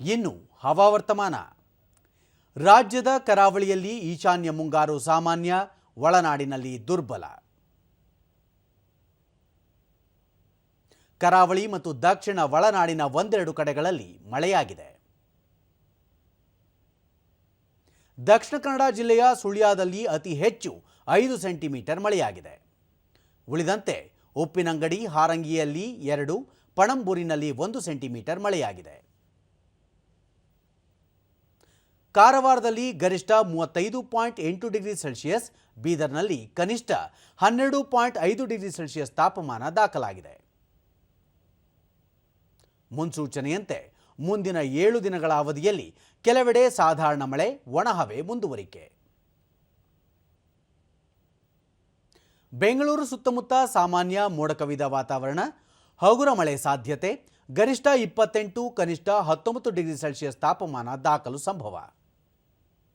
ಇನ್ನು ಹವಾವರ್ತಮಾನ. ರಾಜ್ಯದ ಕರಾವಳಿಯಲ್ಲಿ ಈಶಾನ್ಯ ಮುಂಗಾರು ಸಾಮಾನ್ಯ, ಒಳನಾಡಿನಲ್ಲಿ ದುರ್ಬಲ. ಕರಾವಳಿ ಮತ್ತು ದಕ್ಷಿಣ ಒಳನಾಡಿನ ಒಂದೆರಡು ಕಡೆಗಳಲ್ಲಿ ಮಳೆಯಾಗಿದೆ. ದಕ್ಷಿಣ ಕನ್ನಡ ಜಿಲ್ಲೆಯ ಸುಳ್ಯದಲ್ಲಿ ಅತಿ ಹೆಚ್ಚು ಐದು ಸೆಂಟಿಮೀಟರ್ ಮಳೆಯಾಗಿದೆ. ಉಳಿದಂತೆ ಉಪ್ಪಿನಂಗಡಿ, ಹಾರಂಗಿಯಲ್ಲಿ ಎರಡು, ಪಣಂಬೂರಿನಲ್ಲಿ ಒಂದು ಸೆಂಟಿಮೀಟರ್ ಮಳೆಯಾಗಿದೆ. ಕಾರವಾರದಲ್ಲಿ ಗರಿಷ್ಠ ಮೂವತ್ತೈದು ಪಾಯಿಂಟ್ ಎಂಟು ಡಿಗ್ರಿ ಸೆಲ್ಸಿಯಸ್, ಬೀದರ್ನಲ್ಲಿ ಕನಿಷ್ಠ ಹನ್ನೆರಡು ಪಾಯಿಂಟ್ ಐದು ಡಿಗ್ರಿ ಸೆಲ್ಸಿಯಸ್ ತಾಪಮಾನ ದಾಖಲಾಗಿದೆ. ಮುನ್ಸೂಚನೆಯಂತೆ, ಮುಂದಿನ ಏಳು ದಿನಗಳ ಅವಧಿಯಲ್ಲಿ ಕೆಲವೆಡೆ ಸಾಧಾರಣ ಮಳೆ, ಒಣಹವೆ ಮುಂದುವರಿಕೆ. ಬೆಂಗಳೂರು ಸುತ್ತಮುತ್ತ ಸಾಮಾನ್ಯ ಮೋಡಕವಿದ ವಾತಾವರಣ, ಹಗುರ ಮಳೆ ಸಾಧ್ಯತೆ, ಗರಿಷ್ಠ ಇಪ್ಪತ್ತೆಂಟು, ಕನಿಷ್ಠ ಹತ್ತೊಂಬತ್ತು ಡಿಗ್ರಿ ಸೆಲ್ಸಿಯಸ್ ತಾಪಮಾನ ದಾಖಲು ಸಂಭವ.